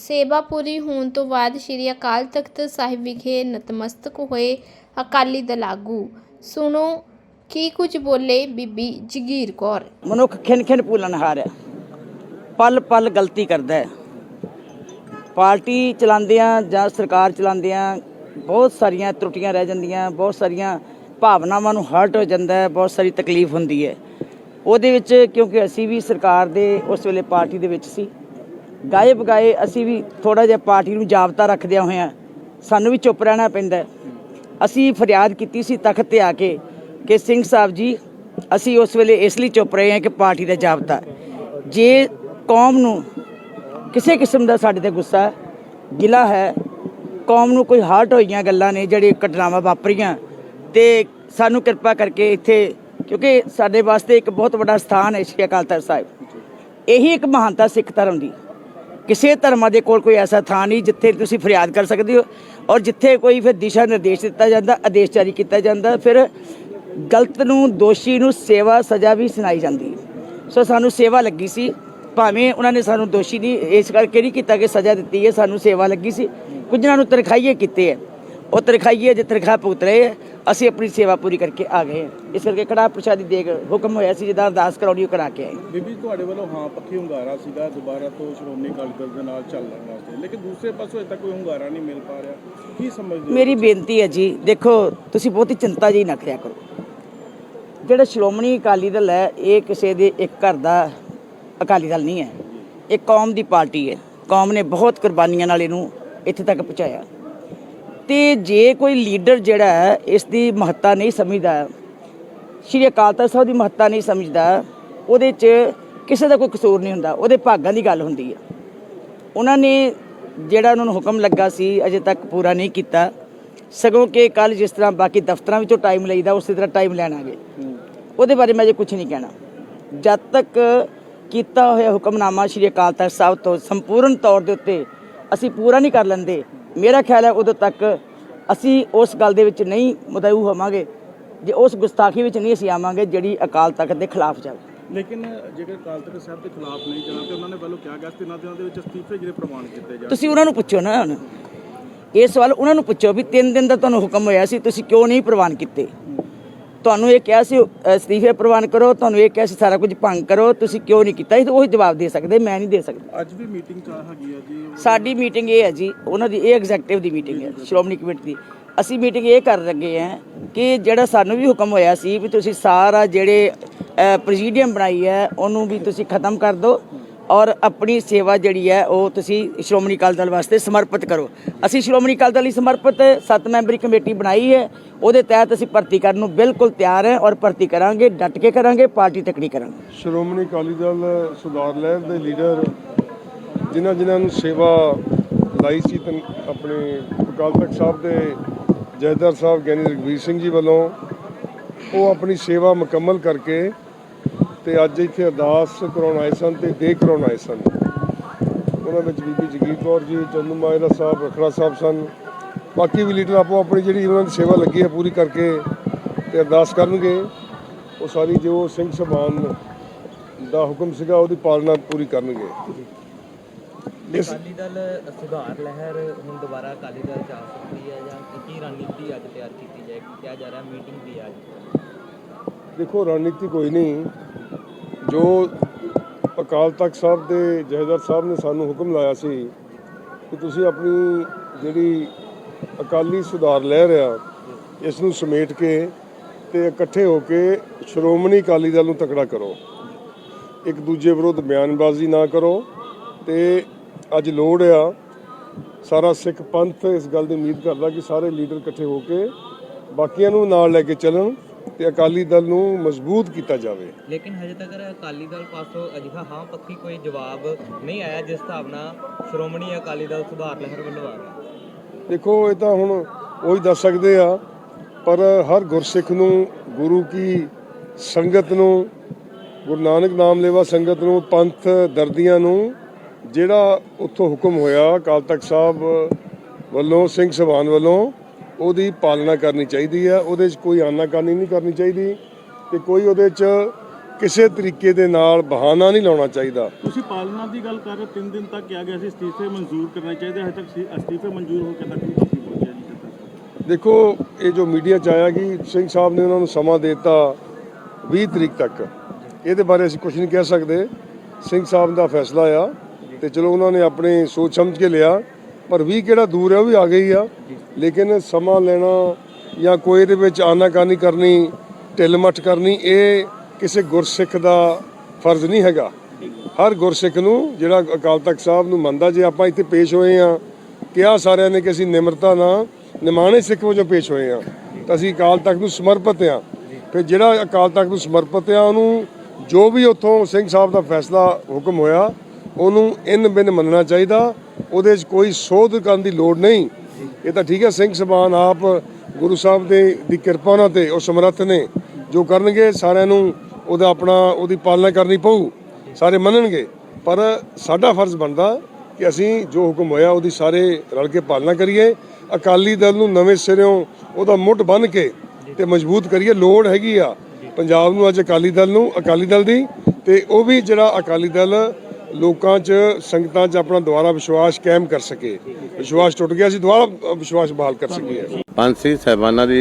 ਸੇਵਾ ਪੂਰੀ ਹੋਣ ਤੋਂ ਬਾਅਦ ਸ੍ਰੀ ਅਕਾਲ ਤਖਤ ਸਾਹਿਬ ਵਿਖੇ ਨਤਮਸਤਕ ਹੋਏ ਅਕਾਲੀ ਦਲ ਆਗੂ। ਸੁਣੋ, ਕੀ ਕੁਝ ਬੋਲੇ ਬੀਬੀ ਜਗੀਰ ਕੌਰ? ਮਨੁੱਖ ਖਿੰਨ ਖਿੰਨ ਭੁੱਲਣਹਾਰ ਹੈ। ਪਲ ਪਲ ਗਲਤੀ ਕਰਦਾ ਹੈ। ਪਾਰਟੀ ਚਲਾਉਂਦਿਆਂ ਜਾਂ ਸਰਕਾਰ ਚਲਾਉਂਦਿਆਂ ਬਹੁਤ ਸਾਰੀਆਂ ਤਰੁੱਟੀਆਂ ਰਹਿ ਜਾਂਦੀਆਂ, ਬਹੁਤ ਸਾਰੀਆਂ ਭਾਵਨਾਵਾਂ ਨੂੰ ਹਰਟ ਹੋ ਜਾਂਦਾ ਹੈ, ਬਹੁਤ ਸਾਰੀ ਤਕਲੀਫ ਹੁੰਦੀ ਹੈ। ਉਹਦੇ ਵਿੱਚ ਕਿਉਂਕਿ ਅਸੀਂ ਵੀ ਸਰਕਾਰ ਦੇ ਉਸ ਵੇਲੇ ਪਾਰਟੀ ਦੇ ਵਿੱਚ ਸੀ ਗਾਏ ਬਗਾਏ ਅਸੀਂ ਵੀ ਥੋੜਾ ਜਿਹਾ ਪਾਰਟੀ ਨੂੰ ਜਾਬਤਾ ਰੱਖਦਿਆਂ ਹੋਇਆਂ ਸਾਨੂੰ ਵੀ ਚੁੱਪ ਰਹਿਣਾ ਪੈਂਦਾ ਅਸੀਂ ਫਰਿਆਦ ਕੀਤੀ ਸੀ ਤਖਤ ਤੇ ਆ ਕੇ ਕਿ ਸਿੰਘ ਸਾਹਿਬ ਜੀ, ਅਸੀਂ ਉਸ ਵੇਲੇ ਇਸ ਲਈ ਚੁੱਪ ਰਹੇ ਹਾਂ ਕਿ ਪਾਰਟੀ ਦਾ ਜਾਬਤਾ ਜੇ ਕੌਮ ਨੂੰ ਕਿਸੇ ਕਿਸਮ ਦਾ ਸਾਡੇ ਤੇ ਗੁੱਸਾ ਗਿਲਾ ਹੈ, ਕੌਮ ਨੂੰ ਕੋਈ ਹਾਰਟ ਹੋਈਆਂ ਗੱਲਾਂ ਨੇ ਜਿਹੜੇ ਘਟਨਾਵਾਂ ਵਾਪਰੀਆਂ ਤੇ ਸਾਨੂੰ ਕਿਰਪਾ ਕਰਕੇ ਇੱਥੇ, ਕਿਉਂਕਿ ਸਾਡੇ ਵਾਸਤੇ ਇੱਕ ਬਹੁਤ ਵੱਡਾ ਸਥਾਨ ਹੈ ਸ਼੍ਰੀ ਅਕਾਲ ਤਖਤ ਸਾਹਿਬ। ਇਹੀ ਇੱਕ ਮਹਾਨਤਾ ਸਿੱਖ ਧਰਮ ਦੀ। ਕਿਸੇ ਧਰਮਾਂ ਦੇ ਕੋਲ ਕੋਈ ਐਸਾ ਥਾਂ ਨਹੀਂ ਜਿੱਥੇ ਤੁਸੀਂ ਫਰਿਆਦ ਕਰ ਸਕਦੇ ਹੋ ਔਰ ਜਿੱਥੇ ਕੋਈ ਫਿਰ ਦਿਸ਼ਾ ਨਿਰਦੇਸ਼ ਦਿੱਤਾ ਜਾਂਦਾ, ਆਦੇਸ਼ ਜਾਰੀ ਕੀਤਾ ਜਾਂਦਾ, ਫਿਰ ਗਲਤ ਨੂੰ, ਦੋਸ਼ੀ ਨੂੰ ਸੇਵਾ, ਸਜ਼ਾ ਵੀ ਸੁਣਾਈ ਜਾਂਦੀ ਸੋ ਸਾਨੂੰ ਸੇਵਾ ਲੱਗੀ ਸੀ। ਭਾਵੇਂ ਉਹਨਾਂ ਨੇ ਸਾਨੂੰ ਦੋਸ਼ੀ ਦੀ, ਇਸ ਕਰਕੇ ਨਹੀਂ ਕੀਤਾ ਕਿ ਸਜ਼ਾ ਦਿੱਤੀ ਹੈ, ਸਾਨੂੰ ਸੇਵਾ ਲੱਗੀ ਸੀ। ਕੁਝਨਾਂ ਨੂੰ ਤਰਖਾਈਏ ਕੀਤੇ ਹੈ। ਉਹ ਤਰਖਾਈਏ ਜੇ ਤਰਖਾ ਭੁਗਤ ਰਹੇ ਹੈ ਅਸੀਂ ਆਪਣੀ ਸੇਵਾ ਪੂਰੀ ਕਰਕੇ ਆ ਗਏ। ਇਸ ਕਰਕੇ ਕੜਾ ਪ੍ਰਸ਼ਾਦੀ ਦੇ ਹੁਕਮ ਹੋਇਆ ਸੀ ਜਿਹਦਾ ਅਰਦਾਸ ਕਰਾਉਣੀ ਉਹ ਕਰਾ ਕੇ ਆਏ ਬੀਬੀ ਤੁਹਾਡੇ ਵੱਲੋਂ ਹਾਂ ਪੱਖੀ ਹੁੰਗਾਰਾ ਸੀਗਾ ਦੁਬਾਰਾ ਤੋਂ ਸ਼੍ਰੋਮਣੀ ਅਕਾਲੀ ਦਲ ਦੇ ਨਾਲ ਚੱਲਣ ਵਾਸਤੇ। ਲੇਕਿਨ ਦੂਸਰੇ ਪਾਸੋਂ ਅਜੇ ਤੱਕ ਕੋਈ ਹੁੰਗਾਰਾ ਨਹੀਂ ਮਿਲ ਪਾ ਰਿਹਾ। ਕੀ ਸਮਝਦੇ ਮੇਰੀ ਬੇਨਤੀ ਹੈ ਜੀ ਦੇਖੋ ਤੁਸੀਂ ਬਹੁਤੀ ਚਿੰਤਾ ਜੀ ਨਾ ਕਰਿਆ ਕਰੋ। ਜਿਹੜਾ ਸ਼੍ਰੋਮਣੀ ਅਕਾਲੀ ਦਲ ਹੈ ਇਹ ਕਿਸੇ ਦੇ ਇੱਕ ਘਰ ਦਾ ਅਕਾਲੀ ਦਲ ਨਹੀਂ ਹੈ। ਇਹ ਕੌਮ ਦੀ ਪਾਰਟੀ ਹੈ। ਕੌਮ ਨੇ ਬਹੁਤ ਕੁਰਬਾਨੀਆਂ ਨਾਲ ਇਹਨੂੰ ਇੱਥੇ ਤੱਕ ਪਹੁੰਚਾਇਆ। ਤੇ ਜੇ ਕੋਈ ਲੀਡਰ ਜਿਹੜਾ ਹੈ ਇਸ ਦੀ ਮਹੱਤਤਾ ਨਹੀਂ ਸਮਝਦਾ, ਸ਼੍ਰੀ ਅਕਾਲ ਤਖਤ ਸਾਹਿਬ ਦੀ ਮਹੱਤਤਾ ਨਹੀਂ ਸਮਝਦਾ, ਉਹਦੇ 'ਚ ਕਿਸੇ ਦਾ ਕੋਈ ਕਸੂਰ ਨਹੀਂ ਹੁੰਦਾ, ਉਹਦੇ ਭਾਗਾਂ ਦੀ ਗੱਲ ਹੁੰਦੀ ਹੈ ਉਹਨਾਂ ਨੇ ਜਿਹੜਾ ਉਹਨਾਂ ਨੂੰ ਹੁਕਮ ਲੱਗਾ ਸੀ, ਅਜੇ ਤੱਕ ਪੂਰਾ ਨਹੀਂ ਕੀਤਾ। ਸਗੋਂ ਕਿ ਕੱਲ ਜਿਸ ਤਰ੍ਹਾਂ ਬਾਕੀ ਦਫ਼ਤਰਾਂ ਵਿੱਚੋਂ ਟਾਈਮ ਲਈਦਾ, ਉਸੇ ਤਰ੍ਹਾਂ ਟਾਈਮ ਲੈਣਾਗੇ ਉਹਦੇ ਬਾਰੇ ਮੈਂ ਜੇ ਕੁਝ ਨਹੀਂ ਕਹਿਣਾ। ਜਦ ਤੱਕ ਕੀਤਾ ਹੋਇਆ ਹੁਕਮਨਾਮਾ ਸ਼੍ਰੀ ਅਕਾਲ ਤਖਤ ਸਾਹਿਬ ਤੋਂ ਸੰਪੂਰਨ ਤੌਰ ਦੇ ਉੱਤੇ ਅਸੀਂ ਪੂਰਾ ਨਹੀਂ ਕਰ ਲੈਂਦੇ ਮੇਰਾ ਖਿਆਲ ਹੈ ਉਦੋਂ ਤੱਕ ਅਸੀਂ ਉਸ ਗੱਲ ਦੇ ਵਿੱਚ ਨਹੀਂ ਮੁਦਊ ਹੋਵਾਂਗੇ ਜੇ ਉਸ ਗੁਸਤਾਖੀ ਵਿੱਚ ਨਹੀਂ ਅਸੀਂ ਆਵਾਂਗੇ ਜਿਹੜੀ ਅਕਾਲ ਤਖਤ ਦੇ ਖਿਲਾਫ ਜਾਵੇ ਲੇਕਿਨ ਜੇਕਰ ਅਕਾਲ ਤਖਤ ਸਾਹਿਬ ਦੇ ਖਿਲਾਫ ਨਹੀਂ ਜਾਣਾ ਤੇ ਉਹਨਾਂ ਨੇ ਵੱਲੋਂ ਕਿਹਾ ਗਿਆ ਸੀ? ਤਿੰਨਾਂ ਦਿਨਾਂ ਦੇ ਵਿੱਚ ਅਸਤੀਫੇ ਜਿਹੜੇ ਪ੍ਰਵਾਨ ਕੀਤੇ ਜਾਣ। ਤੁਸੀਂ ਉਹਨਾਂ ਨੂੰ ਪੁੱਛੋ ਨਾ ਹੁਣ। ਇਹ ਸਵਾਲ ਉਹਨਾਂ ਨੂੰ ਪੁੱਛੋ ਵੀ 3 ਦਿਨ ਦਾ ਤੁਹਾਨੂੰ ਹੁਕਮ ਹੋਇਆ ਸੀ ਤੁਸੀਂ ਕਿਉਂ ਨਹੀਂ ਪ੍ਰਵਾਨ ਕੀਤੇ? ਤੁਹਾਨੂੰ ਇਹ ਕਿਹਾ ਸੀ ਅਸਤੀਫੇ ਪ੍ਰਵਾਨ ਕਰੋ ਤੁਹਾਨੂੰ ਇਹ ਕਿਹਾ ਸੀ ਸਾਰਾ ਕੁਝ ਭੰਗ ਕਰੋ ਤੁਸੀਂ ਕਿਉਂ ਨਹੀਂ ਕੀਤਾ? ਇਹ ਉਹੀ ਜਵਾਬ ਦੇ ਸਕਦੇ ਮੈਂ ਨਹੀਂ ਦੇ ਸਕਦਾ। ਅੱਜ ਵੀ ਮੀਟਿੰਗ ਚਾਹ ਹੈਗੀ ਆ ਜੀ? ਸਾਡੀ ਮੀਟਿੰਗ ਇਹ ਹੈ ਜੀ ਉਹਨਾਂ ਦੀ ਇਹ ਐਗਜ਼ੈਕਟਿਵ ਦੀ ਮੀਟਿੰਗ ਹੈ ਸ਼੍ਰੋਮਣੀ ਕਮੇਟੀ ਦੀ। ਅਸੀਂ ਮੀਟਿੰਗ ਇਹ ਕਰ ਲੱਗੇ ਹਾਂ ਕਿ ਜਿਹੜਾ ਸਾਨੂੰ ਵੀ ਹੁਕਮ ਹੋਇਆ ਸੀ ਵੀ ਤੁਸੀਂ ਸਾਰਾ ਜਿਹੜੇ ਪ੍ਰੈਜ਼ੀਡੀਅਮ ਬਣਾਈ ਹੈ ਉਹਨੂੰ ਵੀ ਤੁਸੀਂ ਖਤਮ ਕਰ ਦਿਓ। ਔਰ ਆਪਣੀ ਸੇਵਾ ਜਿਹੜੀ ਹੈ ਉਹ ਤੁਸੀਂ ਸ਼੍ਰੋਮਣੀ ਅਕਾਲੀ ਦਲ ਵਾਸਤੇ ਸਮਰਪਿਤ ਕਰੋ। ਅਸੀਂ ਸ਼੍ਰੋਮਣੀ ਅਕਾਲੀ ਦਲ ਲਈ ਸਮਰਪਿਤ ਸੱਤ ਮੈਂਬਰੀ ਕਮੇਟੀ ਬਣਾਈ ਹੈ। ਉਹਦੇ ਤਹਿਤ ਅਸੀਂ ਭਰਤੀ ਕਰਨ ਨੂੰ ਬਿਲਕੁਲ ਤਿਆਰ ਹੈ ਔਰ ਭਰਤੀ ਕਰਾਂਗੇ, ਡਟ ਕੇ ਕਰਾਂਗੇ, ਪਾਰਟੀ ਤਕੜੀ ਕਰਾਂਗੇ। ਸ਼੍ਰੋਮਣੀ ਅਕਾਲੀ ਦਲ ਸੁਧਾਰ ਲਹਿਰ ਦੇ ਲੀਡਰ ਜਿਨ੍ਹਾਂ ਜਿਨ੍ਹਾਂ ਨੂੰ ਸੇਵਾ ਲਾਈ ਸੀ ਆਪਣੇ ਅਕਾਲ ਤਖਤ ਸਾਹਿਬ ਦੇ ਜੈਦਰ ਸਾਹਿਬ ਗਿਆਨੀ ਰਘਵੀਰ ਸਿੰਘ ਜੀ ਵੱਲੋਂ, ਉਹ ਆਪਣੀ ਸੇਵਾ ਮੁਕੰਮਲ ਕਰਕੇ ਤੇ ਅੱਜ ਇੱਥੇ ਅਰਦਾਸ ਕਰਾਉਣ ਆਏ ਸਨ ਤੇ ਦੇ ਕਰਾਉਣ ਆਏ ਸਨ। ਉਹਨਾਂ ਵਿੱਚ ਬੀਬੀ ਜਗੀਰ ਕੌਰ ਜੀ ਚੰਦੂ ਮਾਜਰਾ ਸਾਹਿਬ ਰਖੜਾ ਸਾਹਿਬ ਸਨ। ਬਾਕੀ ਵੀ ਲੀਡਰ ਆਪੋ ਆਪਣੀ ਜਿਹੜੀ ਉਹਨਾਂ ਦੀ ਸੇਵਾ ਲੱਗੀ ਹੈ ਪੂਰੀ ਕਰਕੇ ਤੇ ਅਰਦਾਸ ਕਰਨਗੇ। ਉਹ ਸਾਰੀ ਜੋ ਸਿੰਘ ਸਭਾਨ ਦਾ ਹੁਕਮ ਸੀਗਾ ਉਹਦੀ ਪਾਲਣਾ ਪੂਰੀ ਕਰਨਗੇ। ਅਕਾਲੀ ਦਲ ਸੁਧਾਰ ਲਹਿਰ ਹੁਣ ਦੁਬਾਰਾ ਅਕਾਲੀ ਦਲ ਆ ਸਕਦੀ ਹੈ ਜਾਂ ਕੀ ਰਣਨੀਤੀ ਅੱਜ ਤਿਆਰ ਕੀਤੀ ਜਾਏਗੀ ਕਿਹਾ ਜਾ ਰਿਹਾ ਮੀਟਿੰਗ ਵੀ ਅੱਜ ਦੇਖੋ ਰਣਨੀਤੀ ਕੋਈ ਨਹੀਂ। ਜੋ ਅਕਾਲ ਤਖਤ ਸਾਹਿਬ ਦੇ ਜਹੇਦਾਰ ਸਾਹਿਬ ਨੇ ਸਾਨੂੰ ਹੁਕਮ ਲਾਇਆ ਸੀ ਕਿ ਤੁਸੀਂ ਆਪਣੀ ਜਿਹੜੀ ਅਕਾਲੀ ਸੁਧਾਰ ਲਹਿਰ ਆ, ਇਸ ਨੂੰ ਸਮੇਟ ਕੇ ਤੇ ਇਕੱਠੇ ਹੋ ਕੇ ਸ਼੍ਰੋਮਣੀ ਅਕਾਲੀ ਦਲ ਨੂੰ ਤਕੜਾ ਕਰੋ। ਇੱਕ ਦੂਜੇ ਵਿਰੁੱਧ ਬਿਆਨਬਾਜ਼ੀ ਨਾ ਕਰੋ ਤੇ ਅੱਜ ਲੋੜ ਆ, ਸਾਰਾ ਸਿੱਖ ਪੰਥ ਇਸ ਗੱਲ ਦੀ ਉਮੀਦ ਕਰਦਾ ਕਿ ਸਾਰੇ ਲੀਡਰ ਇਕੱਠੇ ਹੋ ਕੇ ਬਾਕੀਆਂ ਨੂੰ ਨਾਲ ਲੈ ਕੇ ਚੱਲਣ। ਤੇ ਅਕਾਲੀ ਦਲ ਨੂੰ ਮਜ਼ਬੂਤ ਕੀਤਾ ਜਾਵੇ। ਲੇਕਿਨ ਹਜੇ ਤੱਕ ਅਕਾਲੀ ਦਲ ਪਾਸੋਂ ਅਜਿਹਾ ਹਾਂ ਪੱਖੀ ਕੋਈ ਜਵਾਬ ਨਹੀਂ ਆਇਆ ਜਿਸ ਹਿਸਾਬ ਨਾਲ ਸ਼੍ਰੋਮਣੀ ਅਕਾਲੀ ਦਲ ਸੁਧਾਰ ਲਹਿਰ ਵੱਲੋਂ ਆ ਰਿਹਾ ਦੇਖੋ ਇਹ ਤਾਂ ਹੁਣ ਉਹੀ ਦੱਸ ਸਕਦੇ ਆ ਪਰ ਹਰ ਗੁਰਸਿੱਖ ਨੂੰ ਗੁਰੂ ਕੀ ਸੰਗਤ ਨੂੰ ਗੁਰੂ ਨਾਨਕ ਨਾਮ ਲੈਵਾ ਸੰਗਤ ਨੂੰ ਪੰਥ ਦਰਦੀਆਂ ਨੂੰ ਜਿਹੜਾ ਉੱਥੋਂ ਹੁਕਮ ਹੋਇਆ ਅਕਾਲ ਤਖਤ ਸਾਹਿਬ ਵੱਲੋਂ ਸਿੰਘ ਸਭਾਨ ਵੱਲੋਂ ਉਹਦੀ ਪਾਲਣਾ ਕਰਨੀ ਚਾਹੀਦੀ ਹੈ ਉਹਦੇ 'ਚ ਕੋਈ ਆਨਾਕਾਨੀ ਨਹੀਂ ਕਰਨੀ ਚਾਹੀਦੀ ਤੇ ਕੋਈ ਉਹਦੇ 'ਚ ਕਿਸੇ ਤਰੀਕੇ ਦੇ ਨਾਲ ਬਹਾਨਾ ਨਹੀਂ ਲਾਉਣਾ ਚਾਹੀਦਾ। ਤੁਸੀਂ ਪਾਲਣਾ ਦੀ ਗੱਲ ਕਰ ਰਹੇ ਤਿੰਨ ਦਿਨ ਤੱਕ ਕਿਹਾ ਗਿਆ ਸੀ ਅਸਤੀਫੇ ਮਨਜ਼ੂਰ ਕਰਨੇ ਚਾਹੀਦੇ ਹਜੇ ਤੱਕ ਅਸਤੀਫੇ ਮਨਜ਼ੂਰ ਹੋ ਕੇ ਤੱਕ ਨਹੀਂ ਪਹੁੰਚਿਆ ਜੀ ਦੇਖੋ ਇਹ ਜੋ ਮੀਡੀਆ ਚ ਆਇਆ ਕਿ ਸਿੰਘ ਸਾਹਿਬ ਨੇ ਉਹਨਾਂ ਨੂੰ ਸਮਾਂ ਦਿੱਤਾ 20 ਤਰੀਕ ਤੱਕ ਇਹਦੇ ਬਾਰੇ ਅਸੀਂ ਕੁਝ ਨਹੀਂ ਕਹਿ ਸਕਦੇ। ਸਿੰਘ ਸਾਹਿਬ ਦਾ ਫੈਸਲਾ ਆ ਤੇ ਚਲੋ ਉਹਨਾਂ ਨੇ ਆਪਣੇ ਸੋਚ ਸਮਝ ਕੇ ਲਿਆ ਪਰ 20 ਕਿਹੜਾ ਦੂਰ ਹੈ ਉਹ ਵੀ ਆ ਗਈ ਆ। ਲੇਕਿਨ ਸਮਾਂ ਲੈਣਾ ਜਾਂ ਕੋਈ ਇਹਦੇ ਵਿੱਚ ਆਨਾਕਾਨੀ ਕਰਨੀ, ਢਿੱਲ ਮੱਠ ਕਰਨੀ, ਇਹ ਕਿਸੇ ਗੁਰਸਿੱਖ ਦਾ ਫਰਜ਼ ਨਹੀਂ ਹੈਗਾ। ਹਰ ਗੁਰਸਿੱਖ ਨੂੰ ਜਿਹੜਾ ਅਕਾਲ ਤਖਤ ਸਾਹਿਬ ਨੂੰ ਮੰਨਦਾ, ਜੇ ਆਪਾਂ ਇੱਥੇ ਪੇਸ਼ ਹੋਏ ਆ ਕਿਹਾ ਸਾਰਿਆਂ ਨੇ ਕਿ ਅਸੀਂ ਨਿਮਰਤਾ ਨਾਲ ਨਿਮਾਣੇ ਸਿੱਖ ਵਜੋਂ ਪੇਸ਼ ਹੋਏ ਆ ਤਾਂ ਅਸੀਂ ਅਕਾਲ ਤਖਤ ਨੂੰ ਸਮਰਪਿਤ ਆ ਫਿਰ ਜਿਹੜਾ ਅਕਾਲ ਤਖਤ ਨੂੰ ਸਮਰਪਿਤ ਆ, ਉਹਨੂੰ ਜੋ ਵੀ ਉੱਥੋਂ ਸਿੰਘ ਸਾਹਿਬ ਦਾ ਫੈਸਲਾ ਹੁਕਮ ਹੋਇਆ, ਉਹਨੂੰ ਇਨ ਬਿਨ ਮੰਨਣਾ ਚਾਹੀਦਾ। ਉਹਦੇ 'ਚ ਕੋਈ ਸੋਧ ਕਰਨ ਦੀ ਲੋੜ ਨਹੀਂ। ਇਹ ਤਾਂ ਠੀਕ ਹੈ, ਸਿੰਘ ਸਬਾਨ ਆਪ ਗੁਰੂ ਸਾਹਿਬ ਦੇ, ਦੀ ਕਿਰਪਾ ਉਹਨਾਂ ਤੇ ਉਹ ਸਮਰੱਥ ਨੇ। ਜੋ ਕਰਨਗੇ, ਸਾਰਿਆਂ ਨੂੰ ਉਹਦਾ ਆਪਣਾ, ਉਹਦੀ ਪਾਲਣਾ ਕਰਨੀ ਪਊ, ਸਾਰੇ ਮੰਨਣਗੇ। ਪਰ ਸਾਡਾ ਫਰਜ਼ ਬਣਦਾ ਕਿ ਅਸੀਂ ਜੋ ਹੁਕਮ ਹੋਇਆ, ਉਹਦੀ ਸਾਰੇ ਰਲ ਕੇ ਪਾਲਣਾ ਕਰੀਏ। ਅਕਾਲੀ ਦਲ ਨੂੰ ਨਵੇਂ ਸਿਰਿਓਂ ਉਹਦਾ ਮੁੱਢ ਬੰਨ ਕੇ ਤੇ ਮਜ਼ਬੂਤ ਕਰੀਏ, ਲੋੜ ਹੈਗੀ ਆ। ਪੰਜਾਬ ਨੂੰ, ਅੱਜ ਅਕਾਲੀ ਦਲ ਨੂੰ, ਅਕਾਲੀ ਦਲ ਦੀ। ਤੇ ਉਹ ਵੀ ਜਿਹੜਾ ਅਕਾਲੀ ਦਲ ਲੋਕਾਂ 'ਚ, ਸੰਗਤਾਂ 'ਚ ਆਪਣਾ ਦੁਬਾਰਾ ਵਿਸ਼ਵਾਸ ਕਾਇਮ ਕਰ ਸਕੇ। ਵਿਸ਼ਵਾਸ ਟੁੱਟ ਗਿਆ ਸੀ ਦੁਬਾਰਾ ਵਿਸ਼ਵਾਸ ਬਹਾਲ ਕਰ ਸਕੀਏ। ਪੰਜ ਸਿੰਘ ਸਾਹਿਬਾਨਾਂ ਦੀ